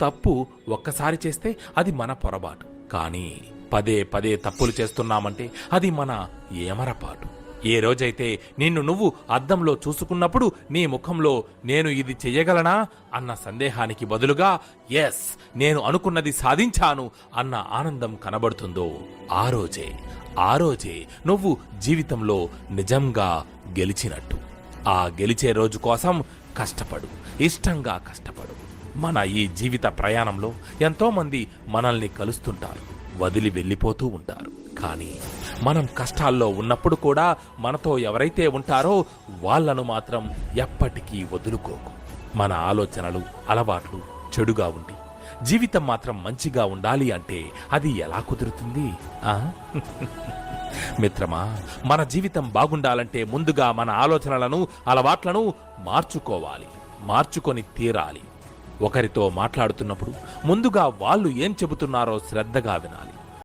తప్పు ఒక్కసారి చేస్తే అది మన పొరపాటు. కానీ పదే పదే తప్పులు చేస్తున్నామంటే అది మన ఏమరపాటు. ఏ రోజైతే నిన్ను నువ్వు అద్దంలో చూసుకున్నప్పుడు నీ ముఖంలో నేను ఇది చెయ్యగలనా అన్న సందేహానికి బదులుగా ఎస్ నేను అనుకున్నది సాధించాను అన్న ఆనందం కనబడుతుందో ఆ రోజే ఆ రోజే నువ్వు జీవితంలో నిజంగా గెలిచినట్టు. ఆ గెలిచే రోజు కోసం కష్టపడు ఇష్టంగా కష్టపడు. మన ఈ జీవిత ప్రయాణంలో ఎంతోమంది మనల్ని కలుస్తుంటారు వదిలి వెళ్ళిపోతూ ఉంటారు. కానీ మనం కష్టాల్లో ఉన్నప్పుడు కూడా మనతో ఎవరైతే ఉంటారో వాళ్ళను మాత్రం ఎప్పటికీ వదులుకోకు. మన ఆలోచనలు అలవాట్లు చెడుగా ఉండి జీవితం మాత్రం మంచిగా ఉండాలి అంటే అది ఎలా కుదురుతుంది? మిత్రమా మన జీవితం బాగుండాలంటే ముందుగా మన ఆలోచనలను అలవాట్లను మార్చుకోవాలి. మార్చుకొని తీరాలి. ఒకరితో మాట్లాడుతున్నప్పుడు ముందుగా వాళ్ళు ఏం చెబుతున్నారో శ్రద్ధగా వినాలి.